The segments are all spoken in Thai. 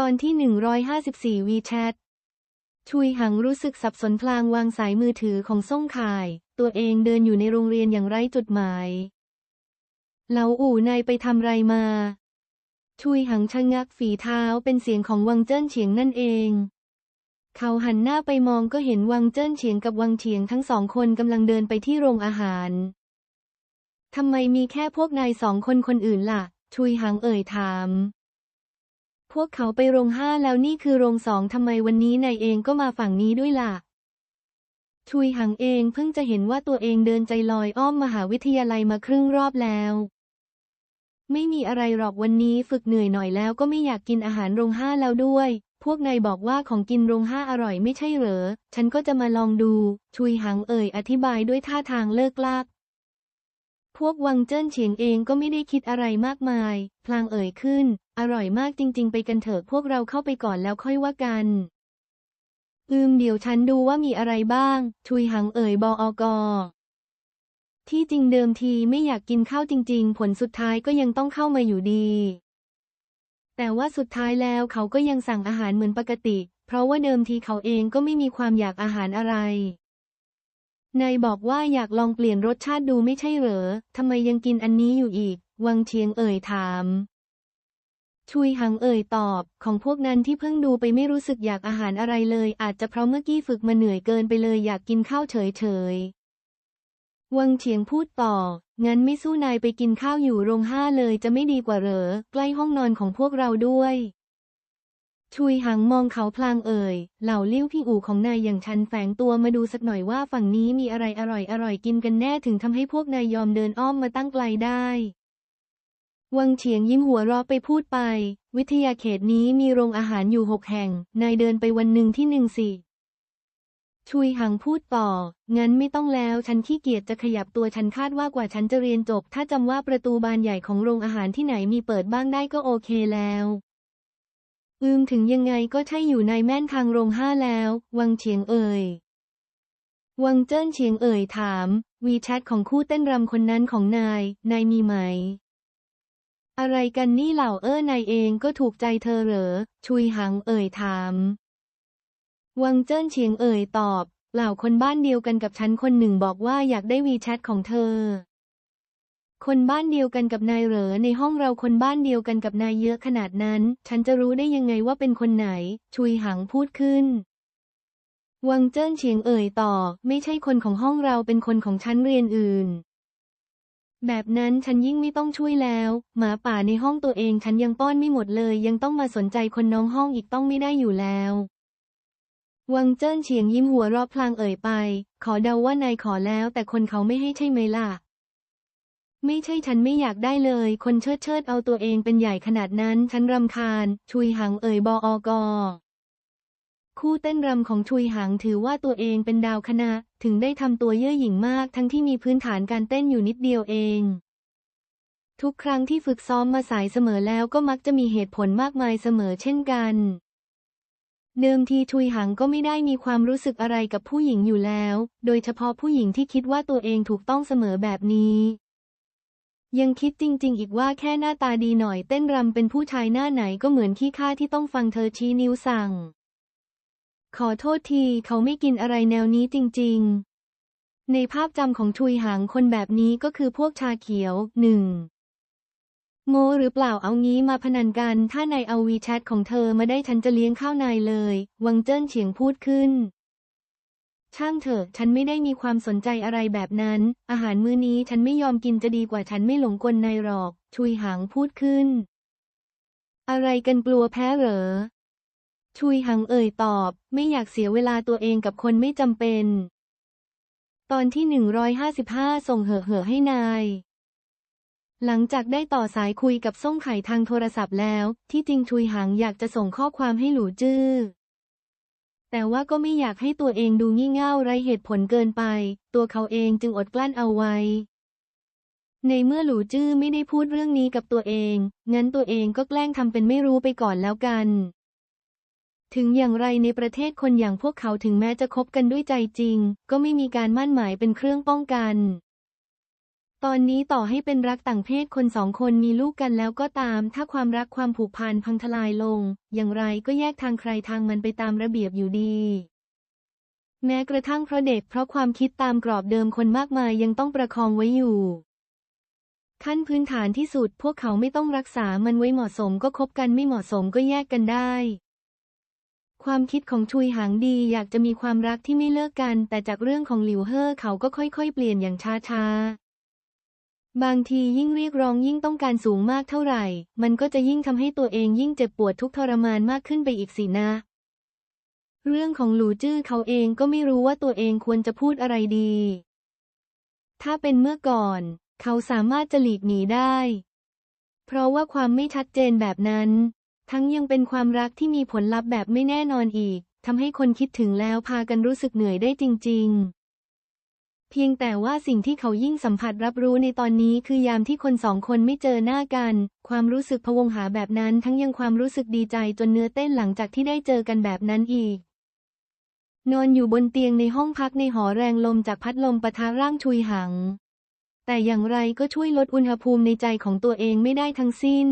ตอนที่ 154วีแชทชุยหังรู้สึกสับสนพลางวางสายมือถือของส่งข่าย ตัวเองเดินอยู่ในโรงเรียนอย่างไร้จุดหมายเหลาอู่นายไปทำไรมา ชุยหังชะงักฝีเท้าเป็นเสียงของวังเจิ้นเฉียงนั่นเอง เขาหันหน้าไปมองก็เห็นวังเจิ้นเฉียงกับวังเฉียงทั้งสองคนกำลังเดินไปที่โรงอาหารทำไมมีแค่พวกนายสองคนคนอื่นล่ะ ชุยหังเอ่ยถาม วกเขาไปโรงห้าแล้วนี่คือโรงสองทำไมวันนี้นายเองก็มาฝั่งนี้ด้วยล่ะ ชุยหังเองเพิ่งจะเห็นว่าตัวเองเดินใจลอยอ้อมมหาวิทยาลัยมาครึ่งรอบแล้ว ไม่มีอะไรหรอกวันนี้ฝึกเหนื่อยหน่อยแล้วก็ไม่อยากกินอาหารโรงห้าแล้วด้วย พวกนายบอกว่าของกินโรงห้าอร่อยไม่ใช่เหรอ ฉันก็จะมาลองดู ชุยหังเอ่ยอธิบายด้วยท่าทางเลิกลาก พวกวังเจิ้นเฉียงเองก็ไม่ได้คิดอะไรมากมาย พลางเอ่ยขึ้น อร่อยมากจริง ๆ ไปกันเถอะพวกเราเข้าไปก่อนแล้วค่อยว่ากัน อืมเดี๋ยวฉันดูว่ามีอะไรบ้าง ชุยหังเอ่ยบออกอที่จริงเดิมทีไม่อยากกินข้าวจริง ๆ ผลสุดท้ายก็ยังต้องเข้ามาอยู่ดี แต่ว่าสุดท้ายแล้วเขาก็ยังสั่งอาหารเหมือนปกติ เพราะว่าเดิมทีเขาเองก็ไม่มีความอยากอาหารอะไร นายบอกว่าอยากลองเปลี่ยนรสชาติดูไม่ใช่เหรอ ทำไมยังกินอันนี้อยู่อีก วังเชียงเอ่ยถาม ชุยหังเอ่ยตอบ ของพวกนั้นที่เพิ่งดูไปไม่รู้สึกอยากอาหารอะไรเลย อาจจะเพราะเมื่อกี้ฝึกมาเหนื่อยเกินไปเลยอยากกินข้าวเฉยๆวังเฉียงพูดต่อ งั้นไม่สู้นายไปกินข้าวอยู่โรงห้าเลยจะไม่ดีกว่าเหรอ ใกล้ห้องนอนของพวกเราด้วย ชุยหังมองเขาพลางเอ่ย เหล่าเลี้ยวพี่อู่ของนายอย่างฉันแฝงตัวมาดูสักหน่อยว่าฝั่งนี้มีอะไรอร่อยอร่อยกินกันแน่ถึงทำให้พวกนายยอมเดินอ้อมมาตั้งไกลได้ วังเฉียงยิ้มหัวเราะไปพูดไป วิทยาเขตนี้มีโรงอาหารอยู่หกแห่ง นายเดินไปวันหนึ่งที่หนึ่งสิชุยหังพูดต่อ งั้นไม่ต้องแล้ว ฉันขี้เกียจจะขยับตัวฉันคาดว่ากว่าฉันจะเรียนจบ ถ้าจำว่าประตูบานใหญ่ของโรงอาหารที่ไหนมีเปิดบ้างได้ก็โอเคแล้ว อืมถึงยังไงก็ใช่อยู่ในแม่นทางโรงห้าแล้ว วังเฉียงเอ่ย วังเจิ้นเฉียงเอ่ยถาม วีแชทของคู่เต้นรำคนนั้นของนาย นายมีไหม อะไรกันนี่เหล่าเอ้อนายเองก็ถูกใจเธอเหรอ ชุยหังเอ่ยถาม วังเจิ้นเฉียงเอ่ยตอบ เหล่าคนบ้านเดียวกันกับฉันคนหนึ่งบอกว่าอยากได้วีแชทของเธอ คนบ้านเดียวกันกับนายเหรอในห้องเราคนบ้านเดียวกันกับนายเยอะขนาดนั้น ฉันจะรู้ได้ยังไงว่าเป็นคนไหน ชุยหังพูดขึ้น วังเจิ้นเฉียงเอ่ยต่อ ไม่ใช่คนของห้องเราเป็นคนของชั้นเรียนอื่น แบบนั้นฉันยิ่งไม่ต้องช่วยแล้ว หมาป่าในห้องตัวเองฉันยังป้อนไม่หมดเลย ยังต้องมาสนใจคนน้องห้องอีกต้องไม่ได้อยู่แล้ววังเจิ้นเฉียงยิ้มหัวรอบพลางเอ่ยไป ขอเดาว่านายขอแล้ว แต่คนเขาไม่ให้ใช่ไหมล่ะ ไม่ใช่ฉันไม่อยากได้เลย คนเชิดเชิดเอาตัวเองเป็นใหญ่ขนาดนั้น ฉันรำคาญ ชุยหังเอ่ยบออกอคู่เต้นรำของชุยหังถือว่าตัวเองเป็นดาวคณะ ถึงได้ทำตัวเย่อหยิ่งมาก ทั้งที่มีพื้นฐานการเต้นอยู่นิดเดียวเอง ทุกครั้งที่ฝึกซ้อมมาสายเสมอแล้วก็มักจะมีเหตุผลมากมายเสมอเช่นกัน เดิมทีชุยหังก็ไม่ได้มีความรู้สึกอะไรกับผู้หญิงอยู่แล้ว โดยเฉพาะผู้หญิงที่คิดว่าตัวเองถูกต้องเสมอแบบนี้ ยังคิดจริง ๆ อีกว่าแค่หน้าตาดีหน่อยเต้นรำเป็นผู้ชายหน้าไหนก็เหมือนขี้ข้าที่ต้องฟังเธอชี้นิ้วสั่ง ขอโทษทีเขาไม่กินอะไรแนวนี้จริง ๆ ในภาพจำของชุยหางคนแบบนี้ก็คือพวกชาเขียวหนึ่งโง่หรือเปล่าเอางี้มาพนันกัน ถ้านายเอาวีแชทของเธอมาได้ฉันจะเลี้ยงข้าวนายเลย วังเจิ้นเฉียงพูดขึ้น ช่างเถอะ ฉันไม่ได้มีความสนใจอะไรแบบนั้น อาหารมื้อนี้ฉันไม่ยอมกินจะดีกว่าฉันไม่หลงกลนายหรอก ชุยหางพูดขึ้น อะไรกันกลัวแพ้เหรอ ชุยหังเอ่ยตอบ ไม่อยากเสียเวลาตัวเองกับคนไม่จำเป็น ตอนที่ 155 ส่งเหอะเหอะให้นาย หลังจากได้ต่อสายคุยกับส่งไข่ทางโทรศัพท์แล้ว ที่จริงชุยหังอยากจะส่งข้อความให้หลูจื้อ แต่ว่าก็ไม่อยากให้ตัวเองดูงี่เง่าไรเหตุผลเกินไป ตัวเขาเองจึงอดกลั้นเอาไว้ ในเมื่อหลูจื้อไม่ได้พูดเรื่องนี้กับตัวเอง งั้นตัวเองก็แกล้งทำเป็นไม่รู้ไปก่อนแล้วกัน ถึงอย่างไรในประเทศคนอย่างพวกเขาถึงแม้จะคบกันด้วยใจจริง ก็ไม่มีการมั่นหมายเป็นเครื่องป้องกัน ตอนนี้ต่อให้เป็นรักต่างเพศคนสองคนมีลูกกันแล้วก็ตาม ถ้าความรักความผูกพันพังทลายลง อย่างไรก็แยกทางใครทางมันไปตามระเบียบอยู่ดี แม้กระทั่งเพราะเด็กเพราะความคิดตามกรอบเดิมคนมากมายยังต้องประคองไว้อยู่ ขั้นพื้นฐานที่สุดพวกเขาไม่ต้องรักษามันไว้เหมาะสมก็คบกันไม่เหมาะสมก็แยกกันได้ความคิดของชุยหางดีอยากจะมีความรักที่ไม่เลิกกัน แต่จากเรื่องของหลิวเฮ่อเขาก็ค่อยๆ เปลี่ยนอย่างช้าๆ บางทียิ่งเรียกร้องยิ่งต้องการสูงมากเท่าไหร่ มันก็จะยิ่งทำให้ตัวเองยิ่งเจ็บปวดทุกทรมานมากขึ้นไปอีกสินะ เรื่องของหลูจื้อเขาเองก็ไม่รู้ว่าตัวเองควรจะพูดอะไรดี ถ้าเป็นเมื่อก่อน เขาสามารถจะหลีกหนีได้ เพราะว่าความไม่ชัดเจนแบบนั้น ทั้งยังเป็นความรักที่มีผลลัพธ์แบบไม่แน่นอนอีกทำให้คนคิดถึงแล้วพากันรู้สึกเหนื่อยได้จริง ๆ เพียงแต่ว่าสิ่งที่เขายิ่งสัมผัสรับรู้ในตอนนี้คือยามที่คนสองคนไม่เจอหน้ากัน ความรู้สึกพวงหาแบบนั้นทั้งยังความรู้สึกดีใจจนเนื้อเต้นหลังจากที่ได้เจอกันแบบนั้นอีก นอนอยู่บนเตียงในห้องพักในหอแรงลมจากพัดลมปะทะร่างชุยหัง แต่อย่างไรก็ช่วยลดอุณหภูมิในใจของตัวเองไม่ได้ทั้งสิ้น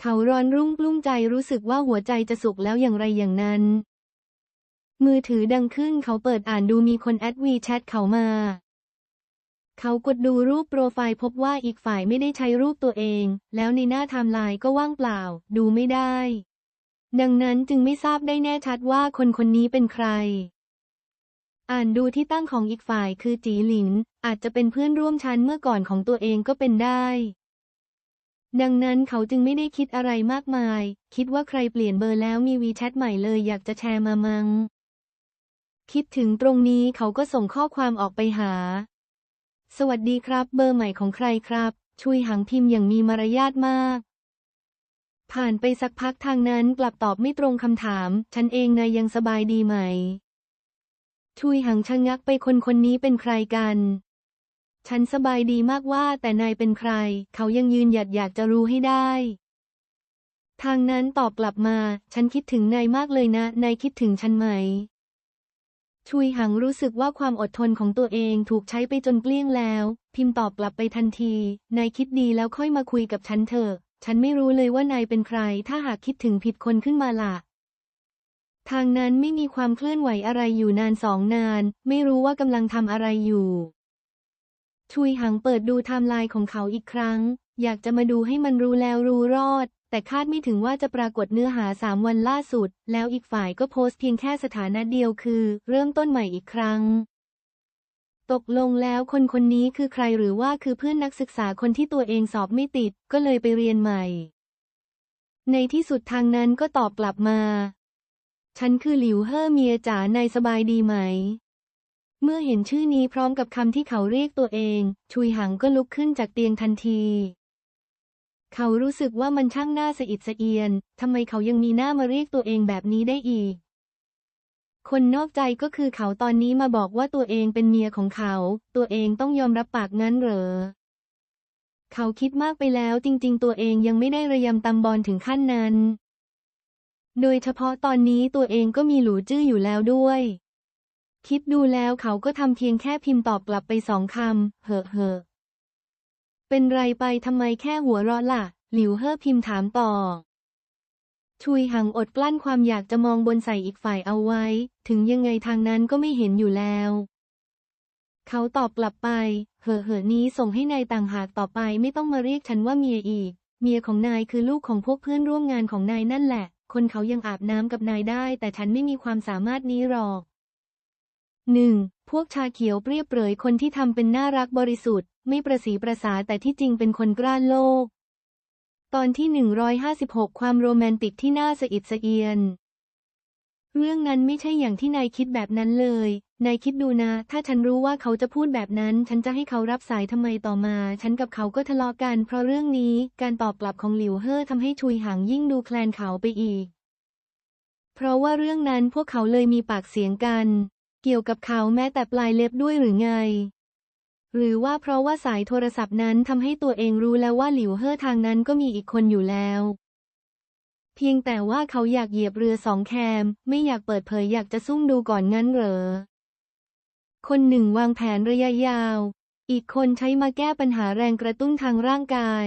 เขาร้อนรุ่งกลุ้มใจรู้สึกว่าหัวใจจะสุกแล้วอย่างไรอย่างนั้น มือถือดังขึ้นเขาเปิดอ่านดูมีคนแอดวีแชทเขามา เขากดดูรูปโปรไฟล์พบว่าอีกฝ่ายไม่ได้ใช้รูปตัวเอง แล้วในหน้าไทม์ไลน์ก็ว่างเปล่า ดูไม่ได้ ดังนั้นจึงไม่ทราบได้แน่ชัดว่าคนคนนี้เป็นใคร อ่านดูที่ตั้งของอีกฝ่ายคือจีหลิน อาจจะเป็นเพื่อนร่วมชั้นเมื่อก่อนของตัวเองก็เป็นได้ดังนั้นเขาจึงไม่ได้คิดอะไรมากมาย คิดว่าใครเปลี่ยนเบอร์แล้วมีวีแชทใหม่เลยอยากจะแชร์มามัง คิดถึงตรงนี้เขาก็ส่งข้อความออกไปหา สวัสดีครับ เบอร์ใหม่ของใครครับชุยหังพิมพ์อย่างมีมารยาทมาก ผ่านไปสักพักทางนั้นกลับตอบไม่ตรงคำถาม ฉันเองนายยังสบายดีไหมชุยหังชะงักไปคนคนนี้เป็นใครกัน ฉันสบายดีมากว่าแต่นายเป็นใคร เขายังยืนหยัดอยากจะรู้ให้ได้ทางนั้นตอบกลับมา ฉันคิดถึงนายมากเลยนะ นายคิดถึงฉันไหม ชุยหังรู้สึกว่าความอดทนของตัวเองถูกใช้ไปจนเกลี้ยงแล้ว พิมพ์ตอบกลับไปทันที นายคิดดีแล้วค่อยมาคุยกับฉันเถอะ ฉันไม่รู้เลยว่านายเป็นใคร ถ้าหากคิดถึงผิดคนขึ้นมาล่ะ ทางนั้นไม่มีความเคลื่อนไหวอะไรอยู่นานสองนาน ไม่รู้ว่ากำลังทำอะไรอยู่ ชุยหังเปิดดูไทม์ไลน์ของเขาอีกครั้ง อยากจะมาดูให้มันรู้แล้วรู้รอด แต่คาดไม่ถึงว่าจะปรากฏเนื้อหาสามวันล่าสุด แล้วอีกฝ่ายก็โพสต์เพียงแค่สถานะเดียวคือ เริ่มต้นใหม่อีกครั้ง ตกลงแล้วคนคนนี้คือใครหรือว่าคือเพื่อนนักศึกษาคนที่ตัวเองสอบไม่ติด ก็เลยไปเรียนใหม่ ในที่สุดทางนั้นก็ตอบกลับมา ฉันคือหลิวเฮ่อเมียจ๋านายสบายดีไหม เมื่อเห็นชื่อนี้พร้อมกับคำที่เขาเรียกตัวเอง ชุยหังก็ลุกขึ้นจากเตียงทันที เขารู้สึกว่ามันช่างน่าสะอิดสะเอียน ทำไมเขายังมีหน้ามาเรียกตัวเองแบบนี้ได้อีก คนนอกใจก็คือเขาตอนนี้มาบอกว่าตัวเองเป็นเมียของเขา ตัวเองต้องยอมรับปากงั้นเหรอ เขาคิดมากไปแล้วจริง ๆ ตัวเองยังไม่ได้ระยำตำบอลถึงขั้นนั้น โดยเฉพาะตอนนี้ตัวเองก็มีหลูจื้ออยู่แล้วด้วย คิดดูแล้วเขาก็ทำเพียงแค่พิมพ์ตอบกลับไปสองคำ เหอะเหอะ เป็นไรไปทำไมแค่หัวเราะล่ะ หลิวเฮ่อพิมพ์ถามต่อ ชุยหังอดกลั้นความอยากจะมองบนใส่อีกฝ่ายเอาไว้ ถึงยังไงทางนั้นก็ไม่เห็นอยู่แล้ว เขาตอบกลับไป เหอเหอนี้ส่งให้นายต่างหากต่อไปไม่ต้องมาเรียกฉันว่าเมียอีก เมียของนายคือลูกของพวกเพื่อนร่วมงานของนายนั่นแหละ คนเขายังอาบน้ำกับนายได้ แต่ฉันไม่มีความสามารถนี้หรอก หนึ่งพวกชาเขียวเปรียบเปรยคนที่ทำเป็นน่ารักบริสุทธิ์ ไม่ประสีประสาแต่ที่จริงเป็นคนกล้าโลก ตอนที่ 156 ความโรแมนติกที่น่าสะอิดสะเอียน เรื่องนั้นไม่ใช่อย่างที่นายคิดแบบนั้นเลย นายคิดดูนะ ถ้าฉันรู้ว่าเขาจะพูดแบบนั้น ฉันจะให้เขารับสายทำไมต่อมา ฉันกับเขาก็ทะเลาะกัน เพราะเรื่องนี้ การตอบกลับของหลิวเฮ่อทำให้ชุยหางยิ่งดูแคลนเขาไปอีก เพราะว่าเรื่องนั้นพวกเขาเลยมีปากเสียงกัน เกี่ยวกับเขาแม้แต่ปลายเล็บด้วยหรือไง หรือว่าเพราะว่าสายโทรศัพท์นั้นทำให้ตัวเองรู้แล้วว่าหลิวเฮ่อทางนั้นก็มีอีกคนอยู่แล้ว เพียงแต่ว่าเขาอยากเหยียบเรือสองแคม ไม่อยากเปิดเผยอยากจะซุ่มดูก่อนงั้นเหรอ คนหนึ่งวางแผนระยะยาว อีกคนใช้มาแก้ปัญหาแรงกระตุ้นทางร่างกาย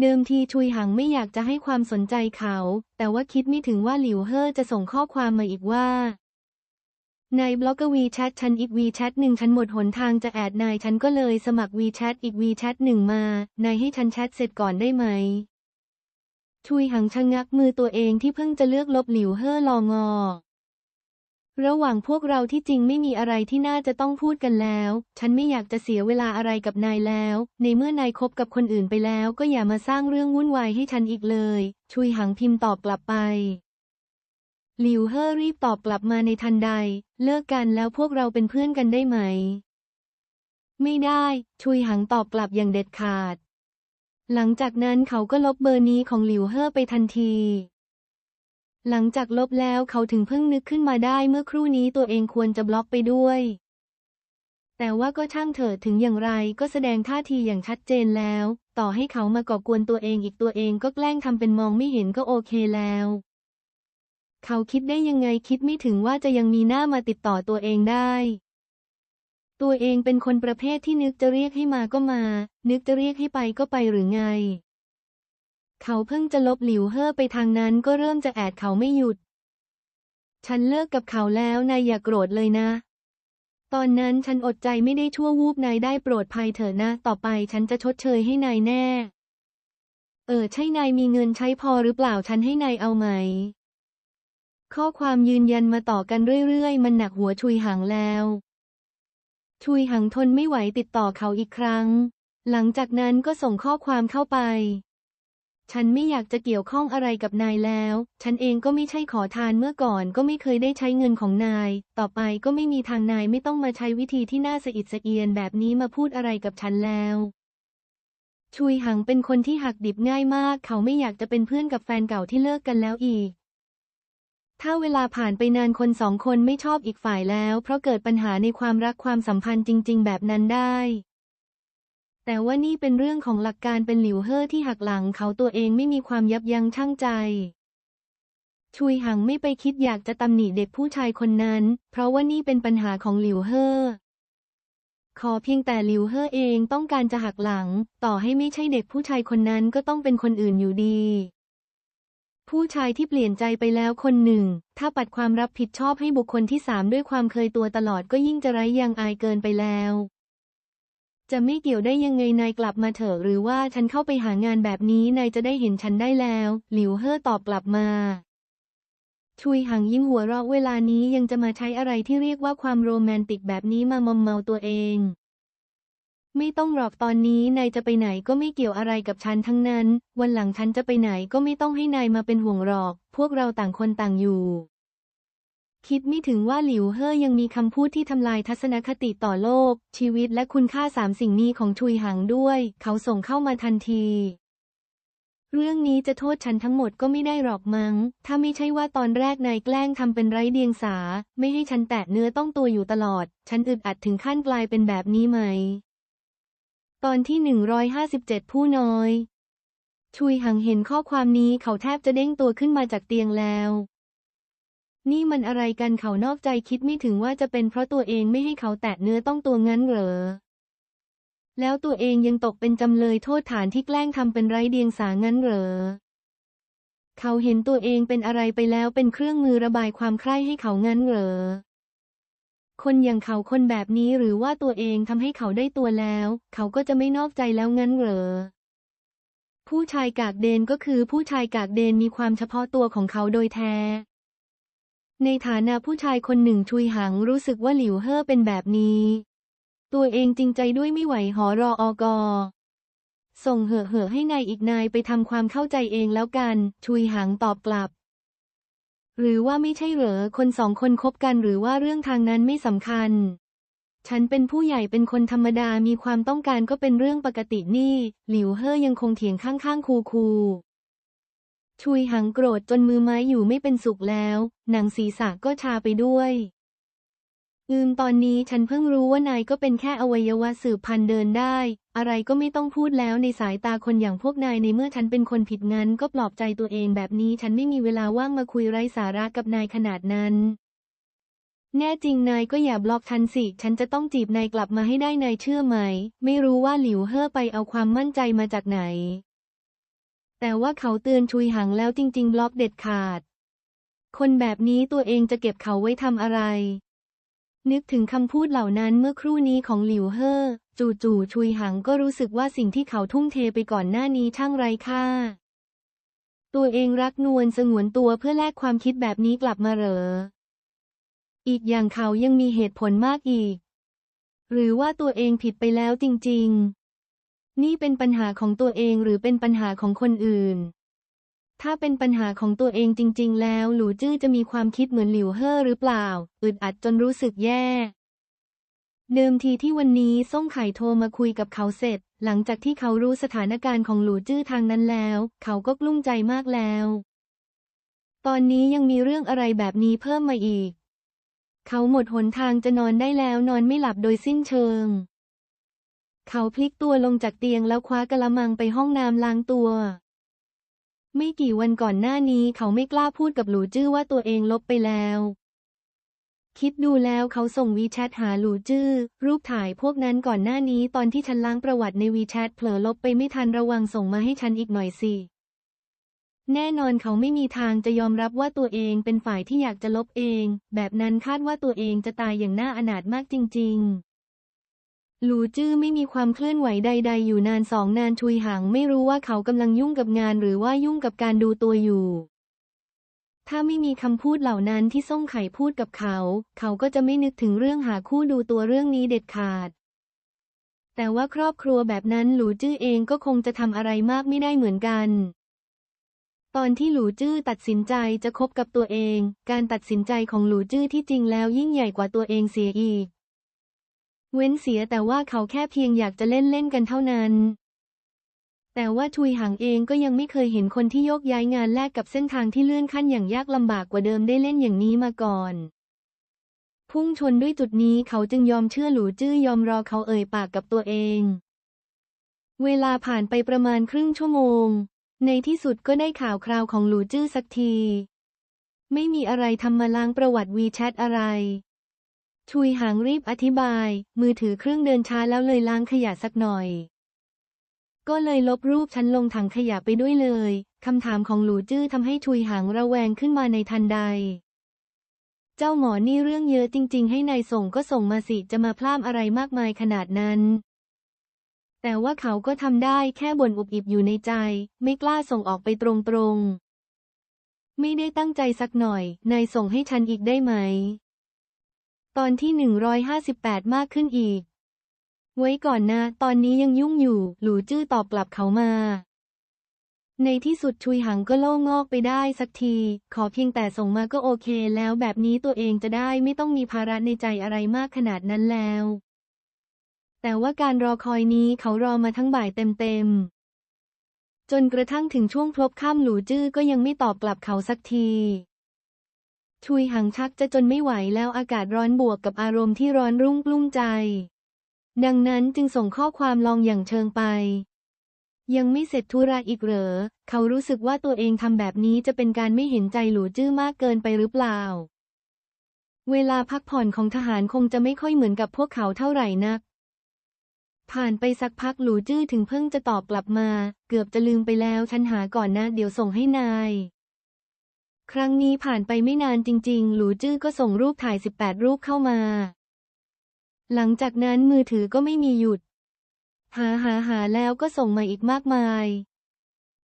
เดิมทีชุยหังไม่อยากจะให้ความสนใจเขา แต่ว่าคิดไม่ถึงว่าหลิวเฮ่อจะส่งข้อความมาอีกว่า ในบล็อกวีแชทฉันอีกวีแชทหนึ่งฉันหมดหนทางจะแอดนายฉันก็เลยสมัครวีแชทอีกวีแชทหนึ่งมานายให้ฉันแชทเสร็จก่อนได้ไหมชุยหังชะงักมือตัวเองที่เพิ่งจะเลือกลบหลิวเฮ่อลองอ ระหว่างพวกเราที่จริงไม่มีอะไรที่น่าจะต้องพูดกันแล้ว ฉันไม่อยากจะเสียเวลาอะไรกับนายแล้ว ในเมื่อนายคบกับคนอื่นไปแล้ว ก็อย่ามาสร้างเรื่องวุ่นวายให้ฉันอีกเลย ชุยหังพิมพ์ตอบกลับไป หลิวเฮ่อรีบตอบกลับมาในทันใด เลิกกันแล้วพวกเราเป็นเพื่อนกันได้ไหม ไม่ได้ ชุยหังตอบกลับอย่างเด็ดขาด หลังจากนั้นเขาก็ลบเบอร์นี้ของหลิวเฮ่อไปทันที หลังจากลบแล้วเขาถึงเพิ่งนึกขึ้นมาได้เมื่อครู่นี้ตัวเองควรจะบล็อกไปด้วย แต่ว่าก็ช่างเถิดถึงอย่างไรก็แสดงท่าทีอย่างชัดเจนแล้ว ต่อให้เขามาก่อกวนตัวเองอีกตัวเองก็แกล้งทำเป็นมองไม่เห็นก็โอเคแล้ว เขาคิดได้ยังไงคิดไม่ถึงว่าจะยังมีหน้ามาติดต่อตัวเองได้ ตัวเองเป็นคนประเภทที่นึกจะเรียกให้มาก็มา นึกจะเรียกให้ไปก็ไปหรือไง เขาเพิ่งจะลบหลิวเฮ่อไปทางนั้นก็เริ่มจะแอดเขาไม่หยุด ฉันเลิกกับเขาแล้วนายอย่าโกรธเลยนะ ตอนนั้นฉันอดใจไม่ได้ชั่ววูบนายได้โปรดภัยเถอะนะ ต่อไปฉันจะชดเชยให้นายแน่ เออใช่นายมีเงินใช้พอหรือเปล่าฉันให้นายเอาไหม ข้อความยืนยันมาต่อกันเรื่อยๆ มันหนักหัวชุยหังแล้ว ชุยหังทนไม่ไหวติดต่อเขาอีกครั้ง หลังจากนั้นก็ส่งข้อความเข้าไป ฉันไม่อยากจะเกี่ยวข้องอะไรกับนายแล้ว ฉันเองก็ไม่ใช่ขอทานเมื่อก่อนก็ไม่เคยได้ใช้เงินของนาย ต่อไปก็ไม่มีทางนายไม่ต้องมาใช้วิธีที่น่าสะอิดสะเอียนแบบนี้มาพูดอะไรกับฉันแล้วชุยหังเป็นคนที่หักดิบง่ายมาก เขาไม่อยากจะเป็นเพื่อนกับแฟนเก่าที่เลิกกันแล้วอีก ถ้าเวลาผ่านไปนานคนสองคนไม่ชอบอีกฝ่ายแล้ว เพราะเกิดปัญหาในความรักความสัมพันธ์จริง ๆ แบบนั้นได้ แต่ว่านี่เป็นเรื่องของหลักการเป็นหลิวเฮ่อที่หักหลังเขาตัวเองไม่มีความยับยั้งชั่งใจ ชุยหังไม่ไปคิดอยากจะตำหนิเด็กผู้ชายคนนั้น เพราะว่านี่เป็นปัญหาของหลิวเฮ่อขอเพียงแต่หลิวเฮ่อเองต้องการจะหักหลัง ต่อให้ไม่ใช่เด็กผู้ชายคนนั้นก็ต้องเป็นคนอื่นอยู่ดี ผู้ชายที่เปลี่ยนใจไปแล้วคนหนึ่ง ถ้าปัดความรับผิดชอบให้บุคคลที่สามด้วยความเคยตัวตลอดก็ยิ่งจะไร้ยางอายเกินไปแล้ว จะไม่เกี่ยวได้ยังไงนายกลับมาเถอะหรือว่าฉันเข้าไปหางานแบบนี้นายจะได้เห็นฉันได้แล้ว หลิวเฮ่อตอบกลับมาชุยหังยิ้มหัวเราะเวลานี้ยังจะมาใช้อะไรที่เรียกว่าความโรแมนติกแบบนี้มามอมเมาตัวเอง ไม่ต้องหรอกตอนนี้นายจะไปไหนก็ไม่เกี่ยวอะไรกับฉันทั้งนั้น วันหลังฉันจะไปไหนก็ไม่ต้องให้นายมาเป็นห่วงหรอก พวกเราต่างคนต่างอยู่ คิดไม่ถึงว่าหลิวเฮ่อยังมีคำพูดที่ทำลายทัศนคติต่อโลก ชีวิตและคุณค่าสามสิ่งนี้ของชุยหังด้วย เขาส่งเข้ามาทันทีเรื่องนี้จะโทษฉันทั้งหมดก็ไม่ได้หรอกมัง้ง ถ้าไม่ใช่ว่าตอนแรกนายแกล้งทำเป็นไร้เดียงสา ไม่ให้ฉันแตะเนื้อต้องตัวอยู่ตลอด ฉันอึดอัดถึงขั้นกลายเป็นแบบนี้ไหม ตอนที่ 157 ผู้น้อย ชุยหังเห็นข้อความนี้เขาแทบจะเด้งตัวขึ้นมาจากเตียงแล้ว นี่มันอะไรกันเขานอกใจคิดไม่ถึงว่าจะเป็นเพราะตัวเองไม่ให้เขาแตะเนื้อต้องตัวงั้นเหรอ แล้วตัวเองยังตกเป็นจำเลยโทษฐานที่แกล้งทำเป็นไร้เดียงสางั้นเหรอ เขาเห็นตัวเองเป็นอะไรไปแล้วเป็นเครื่องมือระบายความใคร่ให้เขางั้นเหรอ คนอย่างเขาคนแบบนี้หรือว่าตัวเองทำให้เขาได้ตัวแล้ว เขาก็จะไม่นอกใจแล้วงั้นเหรอ ผู้ชายกากเดนก็คือผู้ชายกากเดนมีความเฉพาะตัวของเขาโดยแท้ ในฐานะผู้ชายคนหนึ่งชุยหังรู้สึกว่าหลิวเฮ่อเป็นแบบนี้ ตัวเองจริงใจด้วยไม่ไหวหอรออกอส่งเหอะเหอะให้นายอีกนายไปทำความเข้าใจเองแล้วกัน ชุยหังตอบกลับ หรือว่าไม่ใช่เหรอคนสองคนคบกันหรือว่าเรื่องทางนั้นไม่สำคัญ ฉันเป็นผู้ใหญ่เป็นคนธรรมดามีความต้องการก็เป็นเรื่องปกตินี่ หลิวเฮ่อยังคงเถียงข้างๆ คูคูชุยหังโกรธจนมือไม้อยู่ไม่เป็นสุขแล้ว หนังศีรษะก็ชาไปด้วย อืมตอนนี้ฉันเพิ่งรู้ว่านายก็เป็นแค่อวัยวะสืบพันธุ์เดินได้ อะไรก็ไม่ต้องพูดแล้วในสายตาคนอย่างพวกนายในเมื่อฉันเป็นคนผิดงั้น ก็ปลอบใจตัวเองแบบนี้ฉันไม่มีเวลาว่างมาคุยไร้สาระกับนายขนาดนั้น แน่จริงนายก็อย่าบล็อกฉันสิ ฉันจะต้องจีบนายกลับมาให้ได้นายเชื่อไหม ไม่รู้ว่าหลิวเฮ่อไปเอาความมั่นใจมาจากไหน แต่ว่าเขาเตือนชุยหังแล้วจริง ๆ บล็อกเด็ดขาด คนแบบนี้ตัวเองจะเก็บเขาไว้ทำอะไร นึกถึงคำพูดเหล่านั้นเมื่อครู่นี้ของหลิวเฮ่อจู่ๆชุยหังก็รู้สึกว่าสิ่งที่เขาทุ่มเทไปก่อนหน้านี้ช่างไร้ค่า ตัวเองรักนวลสงวนตัวเพื่อแลกความคิดแบบนี้กลับมาเหรอ อีกอย่างเขายังมีเหตุผลมากอีก หรือว่าตัวเองผิดไปแล้วจริง ๆ นี่เป็นปัญหาของตัวเองหรือเป็นปัญหาของคนอื่น ถ้าเป็นปัญหาของตัวเองจริง ๆ แล้ว หลูจื้อจะมีความคิดเหมือนหลิวเฮ่อหรือเปล่า อึดอัดจนรู้สึกแย่ เดิมทีที่วันนี้ส่งไข่โทรมาคุยกับเขาเสร็จ หลังจากที่เขารู้สถานการณ์ของหลูจื้อทางนั้นแล้ว เขาก็กลุ้มใจมากแล้ว ตอนนี้ยังมีเรื่องอะไรแบบนี้เพิ่มมาอีก เขาหมดหนทางจะนอนได้แล้วนอนไม่หลับโดยสิ้นเชิง เขาพลิกตัวลงจากเตียงแล้วคว้ากระมังไปห้องน้ำล้างตัว ไม่กี่วันก่อนหน้านี้เขาไม่กล้าพูดกับหลูจื้อว่าตัวเองลบไปแล้ว คิดดูแล้วเขาส่งวีแชทหาหลูจื้อ รูปถ่ายพวกนั้นก่อนหน้านี้ตอนที่ฉันล้างประวัติในวีแชทเผลอลบไปไม่ทันระวังส่งมาให้ฉันอีกหน่อยสิแน่นอนเขาไม่มีทางจะยอมรับว่าตัวเองเป็นฝ่ายที่อยากจะลบเอง แบบนั้นคาดว่าตัวเองจะตายอย่างน่าอนาถมากจริง ๆ หลูจื้อไม่มีความเคลื่อนไหวใด ๆ อยู่นานสองนานชุยหังไม่รู้ว่าเขากำลังยุ่งกับงานหรือว่ายุ่งกับการดูตัวอยู่ ถ้าไม่มีคำพูดเหล่านั้นที่ส่งไข่พูดกับเขา เขาก็จะไม่นึกถึงเรื่องหาคู่ดูตัวเรื่องนี้เด็ดขาด แต่ว่าครอบครัวแบบนั้นหลูจื้อเองก็คงจะทำอะไรมากไม่ได้เหมือนกันตอนที่หลูจื้อตัดสินใจจะคบกับตัวเอง การตัดสินใจของหลูจื้อที่จริงแล้วยิ่งใหญ่กว่าตัวเองเสียอีก เว้นเสียแต่ว่าเขาแค่เพียงอยากจะเล่นเล่นกันเท่านั้น แต่ว่าชุยหังเองก็ยังไม่เคยเห็นคนที่โยกย้ายงานแลกกับเส้นทางที่เลื่อนขั้นอย่างยากลำบากกว่าเดิมได้เล่นอย่างนี้มาก่อน พุ่งชนด้วยจุดนี้เขาจึงยอมเชื่อหลูจื้อยอมรอเขาเอ่ยปากกับตัวเอง เวลาผ่านไปประมาณครึ่งชั่วโมง ในที่สุดก็ได้ข่าวคราวของหลูจื้อสักที ไม่มีอะไรทำมาล้างประวัติวีแชทอะไร ชุยหางรีบอธิบาย มือถือเครื่องเดินช้าแล้วเลยล้างขยะสักหน่อย ก็เลยลบรูปฉันลงถังขยะไปด้วยเลยคำถามของหลูจื้อทำให้ชุยหางระแวงขึ้นมาในทันใด เจ้าหมอนี่เรื่องเยอะจริง ๆ ให้นายส่งก็ส่งมาสิจะมาพลามอะไรมากมายขนาดนั้น แต่ว่าเขาก็ทำได้แค่บ่นอุบอิบอยู่ในใจ ไม่กล้าส่งออกไปตรงๆ ไม่ได้ตั้งใจสักหน่อย นายส่งให้ฉันอีกได้ไหม ตอนที่ 158 มากขึ้นอีก ไว้ก่อนนะ ตอนนี้ยังยุ่งอยู่ หลูจื้อตอบกลับเขามา ในที่สุดชุยหังก็โล่งงอกไปได้สักที ขอเพียงแต่ส่งมาก็โอเค แล้วแบบนี้ตัวเองจะได้ไม่ต้องมีภาระในใจอะไรมากขนาดนั้นแล้ว แต่ว่าการรอคอยนี้เขารอมาทั้งบ่ายเต็มๆ จนกระทั่งถึงช่วงพลบค่ำหลูจื้อก็ยังไม่ตอบกลับเขาสักที ชุยหังชักจะจนไม่ไหวแล้วอากาศร้อนบวกกับอารมณ์ที่ร้อนรุ่งกลุ้มใจ ดังนั้นจึงส่งข้อความลองอย่างเชิงไป ยังไม่เสร็จธุระอีกเหรอ เขารู้สึกว่าตัวเองทำแบบนี้จะเป็นการไม่เห็นใจหลูจื้อมากเกินไปหรือเปล่า เวลาพักผ่อนของทหารคงจะไม่ค่อยเหมือนกับพวกเขาเท่าไหร่นัก ผ่านไปสักพักหลูจื้อถึงเพิ่งจะตอบกลับมา เกือบจะลืมไปแล้วฉันหาก่อนนะ เดี๋ยวส่งให้นาย ครั้งนี้ผ่านไปไม่นานจริง ๆ หลูจื้อก็ส่งรูปถ่าย 18 รูปเข้ามา หลังจากนั้นมือถือก็ไม่มีหยุด หาหาหาแล้วก็ส่งมาอีกมากมาย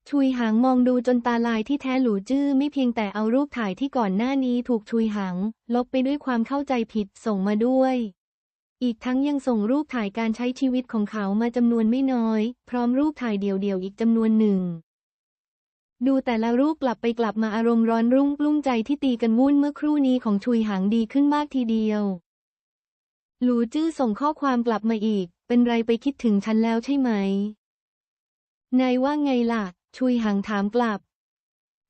ชุยหางมองดูจนตาลายที่แท้หลูจื้อไม่เพียงแต่เอารูปถ่ายที่ก่อนหน้านี้ถูกชุยหางลบไปด้วยความเข้าใจผิดส่งมาด้วย อีกทั้งยังส่งรูปถ่ายการใช้ชีวิตของเขามาจำนวนไม่น้อย พร้อมรูปถ่ายเดี่ยวๆอีกจำนวนหนึ่ง ดูแต่ละรูปกลับไปกลับมาอารมณ์ร้อนรุ่งกลุ้มใจที่ตีกันวุ่นเมื่อครู่นี้ของชุยหางดีขึ้นมากทีเดียว หลูจื้อส่งข้อความกลับมาอีก เป็นไรไปคิดถึงฉันแล้วใช่ไหม นายว่าไงล่ะ ชุยหางถามกลับ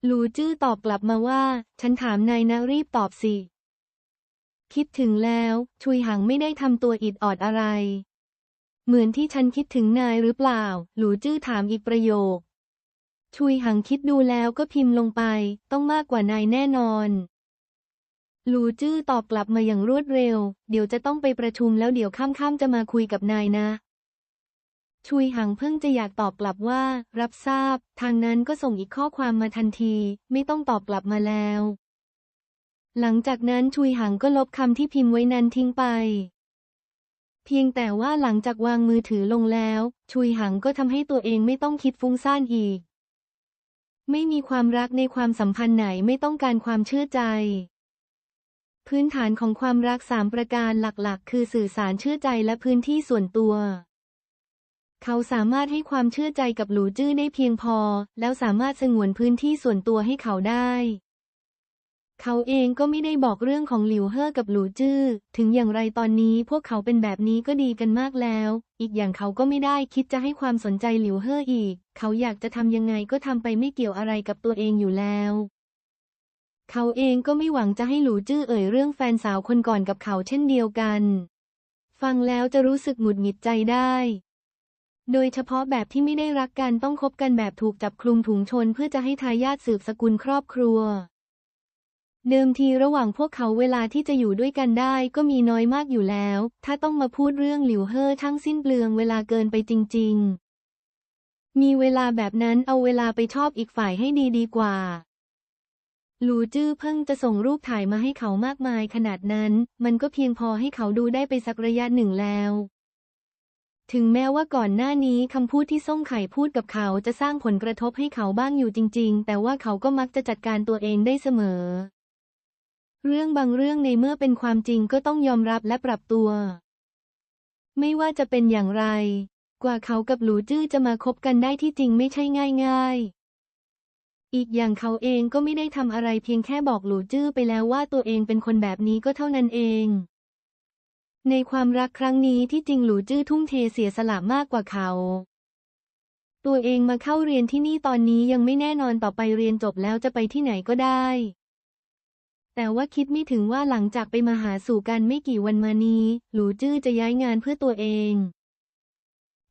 หลูจื้อตอบกลับมาว่า ฉันถามนายนะรีบตอบสิ คิดถึงแล้ว ชุยหางไม่ได้ทำตัวอิดออดอะไร เหมือนที่ฉันคิดถึงนายหรือเปล่า หลูจื้อถามอีกประโยค ชุยหังคิดดูแล้วก็พิมพ์ลงไป ต้องมากกว่านายแน่นอนหลูจื้อตอบกลับมาอย่างรวดเร็ว เดี๋ยวจะต้องไปประชุมแล้วเดี๋ยวค่ำๆจะมาคุยกับนายนะ ชุยหังเพิ่งจะอยากตอบกลับว่า รับทราบ ทางนั้นก็ส่งอีกข้อความมาทันที ไม่ต้องตอบกลับมาแล้ว หลังจากนั้นชุยหังก็ลบคำที่พิมพ์ไว้นั้นทิ้งไป เพียงแต่ว่าหลังจากวางมือถือลงแล้ว ชุยหังก็ทำให้ตัวเองไม่ต้องคิดฟุ้งซ่านอีก ไม่มีความรักในความสัมพันธ์ไหนไม่ต้องการความเชื่อใจ พื้นฐานของความรักสามประการหลักๆ คือสื่อสารเชื่อใจและพื้นที่ส่วนตัว เขาสามารถให้ความเชื่อใจกับหลูจื้อได้เพียงพอ แล้วสามารถสงวนพื้นที่ส่วนตัวให้เขาได้ เขาเองก็ไม่ได้บอกเรื่องของหลิวเฮ่อกับหลูจื้อ ถึงอย่างไรตอนนี้พวกเขาเป็นแบบนี้ก็ดีกันมากแล้ว อีกอย่างเขาก็ไม่ได้คิดจะให้ความสนใจหลิวเฮ่ออีก เขาอยากจะทำยังไงก็ทำไปไม่เกี่ยวอะไรกับตัวเองอยู่แล้ว เขาเองก็ไม่หวังจะให้หลูจื้อเอ่ยเรื่องแฟนสาวคนก่อนกับเขาเช่นเดียวกัน ฟังแล้วจะรู้สึกหงุดหงิดใจได้ โดยเฉพาะแบบที่ไม่ได้รักกันต้องคบกันแบบถูกจับคลุมถุงชนเพื่อจะให้ทายาทสืบสกุลครอบครัว เดิมทีระหว่างพวกเขาเวลาที่จะอยู่ด้วยกันได้ก็มีน้อยมากอยู่แล้ว ถ้าต้องมาพูดเรื่องหลิวเฮ่อทั้งสิ้นเปลืองเวลาเกินไปจริง ๆ มีเวลาแบบนั้นเอาเวลาไปชอบอีกฝ่ายให้ดีดีกว่า หลูจื้อเพิ่งจะส่งรูปถ่ายมาให้เขามากมายขนาดนั้น มันก็เพียงพอให้เขาดูได้ไปสักระยะหนึ่งแล้ว ถึงแม้ว่าก่อนหน้านี้คำพูดที่ส่งไข่พูดกับเขาจะสร้างผลกระทบให้เขาบ้างอยู่จริง ๆ แต่ว่าเขาก็มักจะจัดการตัวเองได้เสมอ เรื่องบางเรื่องในเมื่อเป็นความจริงก็ต้องยอมรับและปรับตัว ไม่ว่าจะเป็นอย่างไร กว่าเขากับหลูจื้อจะมาคบกันได้ที่จริงไม่ใช่ง่ายๆอีกอย่างเขาเองก็ไม่ได้ทำอะไรเพียงแค่บอกหลูจื้อไปแล้วว่าตัวเองเป็นคนแบบนี้ก็เท่านั้นเอง ในความรักครั้งนี้ที่จริงหลูจื้อทุ่มเทเสียสละมากกว่าเขา ตัวเองมาเข้าเรียนที่นี่ตอนนี้ยังไม่แน่นอนต่อไปเรียนจบแล้วจะไปที่ไหนก็ได้ แต่ว่าคิดไม่ถึงว่าหลังจากไปมาหาสู่กันไม่กี่วันมานี้ หลูจื้อจะย้ายงานเพื่อตัวเอง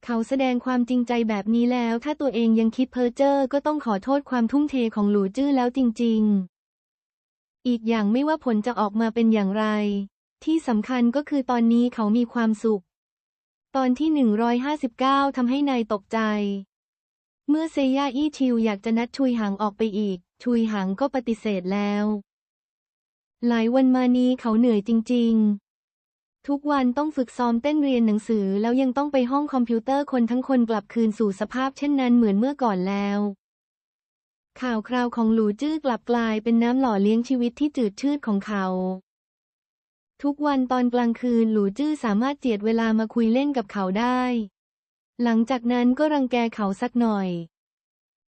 เขาแสดงความจริงใจแบบนี้แล้ว ถ้าตัวเองยังคิดเพ้อเจ้อก็ต้องขอโทษความทุ่มเทของหลูจื้อแล้วจริง ๆ อีกอย่างไม่ว่าผลจะออกมาเป็นอย่างไร ที่สำคัญก็คือตอนนี้เขามีความสุข ตอนที่ 159ทำให้นายตกใจ เมื่อเซย่าอี้ชิวอยากจะนัดชุยหางออกไปอีก ชุยหางก็ปฏิเสธแล้ว หลายวันมานี้เขาเหนื่อยจริง ๆ ทุกวันต้องฝึกซ้อมเต้นเรียนหนังสือแล้วยังต้องไปห้องคอมพิวเตอร์คนทั้งคนกลับคืนสู่สภาพเช่นนั้นเหมือนเมื่อก่อนแล้ว ข่าวคราวของหลูจื้อกลับกลายเป็นน้ำหล่อเลี้ยงชีวิตที่จืดชืดของเขาทุกวันตอนกลางคืนหลูจื้อสามารถเจียดเวลามาคุยเล่นกับเขาได้ หลังจากนั้นก็รังแกเขาสักหน่อย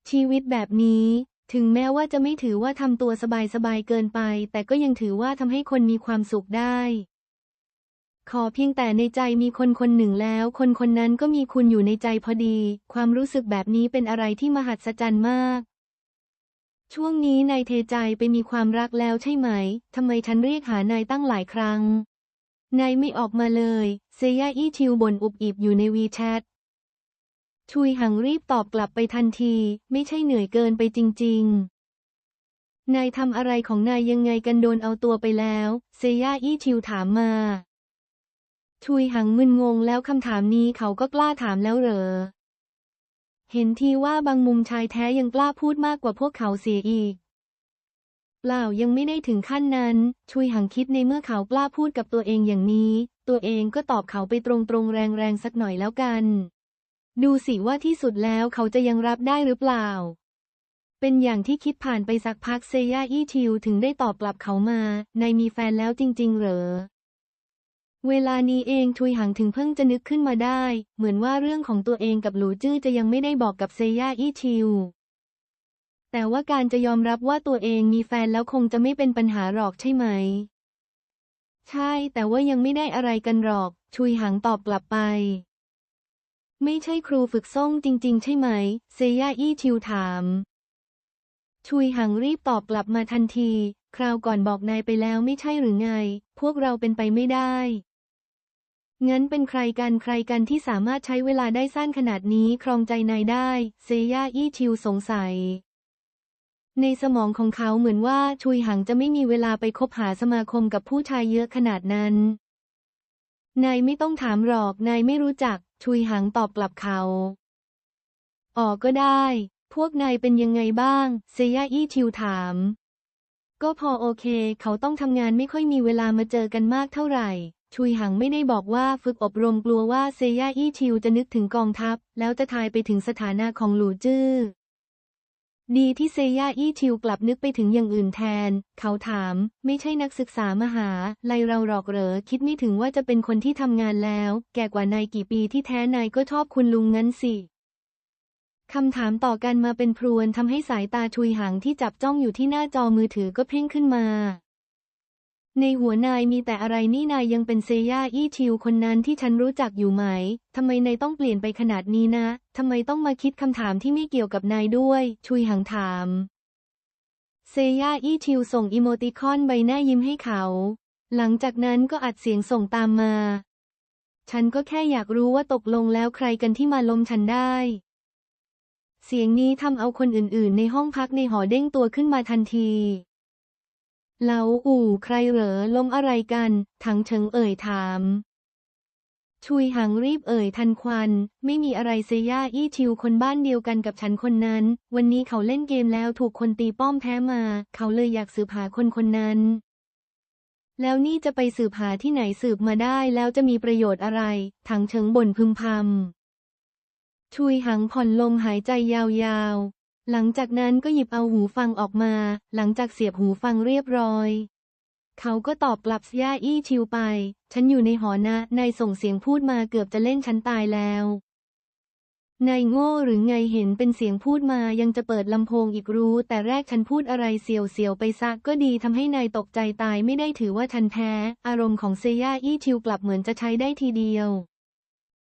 ชีวิตแบบนี้ ถึงแม้ว่าจะไม่ถือว่าทำตัวสบายๆเกินไป แต่ก็ยังถือว่าทำให้คนมีความสุขได้ ขอเพียงแต่ในใจมีคนคนหนึ่งแล้ว คนคนนั้นก็มีคุณอยู่ในใจพอดี ความรู้สึกแบบนี้เป็นอะไรที่มหัศจรรย์มาก ช่วงนี้นายเทใจไปมีความรักแล้วใช่ไหมทำไมฉันเรียกหานายตั้งหลายครั้งนายไม่ออกมาเลย เซย่าอี้ชิวบ่นอุบอิบอยู่ในวีแชท ชุยหังรีบตอบกลับไปทันที ไม่ใช่เหนื่อยเกินไปจริง ๆ นายทำอะไรของนายยังไงกันโดนเอาตัวไปแล้ว เซย่าอี้ชิวถามมา ชุยหังมึนงงแล้วคำถามนี้เขาก็กล้าถามแล้วเหรอ เห็นทีว่าบางมุมชายแท้ยังกล้าพูดมากกว่าพวกเขาเสียอีก เปล่ายังไม่ได้ถึงขั้นนั้น ชุยหังคิดในเมื่อเขากล้าพูดกับตัวเองอย่างนี้ ตัวเองก็ตอบเขาไปตรงๆแรงๆสักหน่อยแล้วกัน ดูสิว่าที่สุดแล้วเขาจะยังรับได้หรือเปล่า เป็นอย่างที่คิดผ่านไปสักพักเซย่าอี้ทิวถึงได้ตอบกลับเขามา นายมีแฟนแล้วจริง ๆ เหรอ เวลานี้เองทุยหังถึงเพิ่งจะนึกขึ้นมาได้ เหมือนว่าเรื่องของตัวเองกับหลูจื้อจะยังไม่ได้บอกกับเซย่าอี้ทิว แต่ว่าการจะยอมรับว่าตัวเองมีแฟนแล้วคงจะไม่เป็นปัญหาหรอกใช่ไหม ใช่ แต่ว่ายังไม่ได้อะไรกันหรอก ชุยหังตอบกลับไป ไม่ใช่ครูฝึกส่งจริง ๆ ใช่ไหม เซย่าอี้ทิวถาม ชุยหังรีบตอบกลับมาทันที คราวก่อนบอกนายไปแล้วไม่ใช่หรือไง พวกเราเป็นไปไม่ได้ งั้นเป็นใครกันใครกันที่สามารถใช้เวลาได้สั้นขนาดนี้ครองใจนายได้ เซย่าอี้ทิวสงสัย ในสมองของเขาเหมือนว่าชุยหังจะไม่มีเวลาไปคบหาสมาคมกับผู้ชายเยอะขนาดนั้นนายไม่ต้องถามหรอก นายไม่รู้จัก ชุยหังตอบกลับเขาอ๋อก็ได้ พวกนายเป็นยังไงบ้าง เซย่าอี้ชิวถาม ก็พอโอเค เขาต้องทำงานไม่ค่อยมีเวลามาเจอกันมากเท่าไหร่ ชุยหังไม่ได้บอกว่าฝึกอบรมกลัวว่าเซย่าอี้ชิวจะนึกถึงกองทัพ แล้วจะทายไปถึงสถานะของหลูจื้อ ดีที่เซย่าอี้ชิวกลับนึกไปถึงอย่างอื่นแทน เขาถาม ไม่ใช่นักศึกษามหาลัยเราหรอกเหรอ คิดไม่ถึงว่าจะเป็นคนที่ทำงานแล้ว แก่กว่านายกี่ปีที่แท้นายก็ชอบคุณลุงงั้นสิคำถามต่อกันมาเป็นพรวนทำให้สายตาชุยหางที่จับจ้องอยู่ที่หน้าจอมือถือก็เพ่งขึ้นมา ในหัวนายมีแต่อะไรนี่นายยังเป็นเซย่าอี้ชิวคนนั้นที่ฉันรู้จักอยู่ไหม ทำไมนายต้องเปลี่ยนไปขนาดนี้นะ ทำไมต้องมาคิดคำถามที่ไม่เกี่ยวกับนายด้วย ชุยหางถาม เซย่าอี้ชิวส่งอีโมติคอนใบหน้ายิ้มให้เขา หลังจากนั้นก็อัดเสียงส่งตามมา ฉันก็แค่อยากรู้ว่าตกลงแล้วใครกันที่มาล้มฉันได้ เสียงนี้ทำเอาคนอื่นๆ ในห้องพักในหอเด้งตัวขึ้นมาทันที เหลาอู่ใครเหรอล้มอะไรกัน ถังเฉิงเอ่ยถาม ชุยหังรีบเอ่ยทันควัน ไม่มีอะไรเซย่าอี้ชิวคนบ้านเดียวกันกับฉันคนนั้น วันนี้เขาเล่นเกมแล้วถูกคนตีป้อมแพ้มา เขาเลยอยากสืบหาคนคนนั้น แล้วนี่จะไปสืบหาที่ไหนสืบมาได้แล้วจะมีประโยชน์อะไร ถังเฉิงบ่นพึมพำชุยหังผ่อนลมหายใจยาว หลังจากนั้นก็หยิบเอาหูฟังออกมา หลังจากเสียบหูฟังเรียบร้อย เขาก็ตอบกลับย่าอี้ชิวไป ฉันอยู่ในหอนะ นายส่งเสียงพูดมาเกือบจะเล่นฉันตายแล้ว นายโง่หรือไงเห็นเป็นเสียงพูดมายังจะเปิดลำโพงอีกรู้ แต่แรกฉันพูดอะไรเสียวๆไปซะก็ดีทำให้นายตกใจตายไม่ได้ถือว่าฉันแพ้ อารมณ์ของเซย่าอี้ชิวกลับเหมือนจะใช้ได้ทีเดียว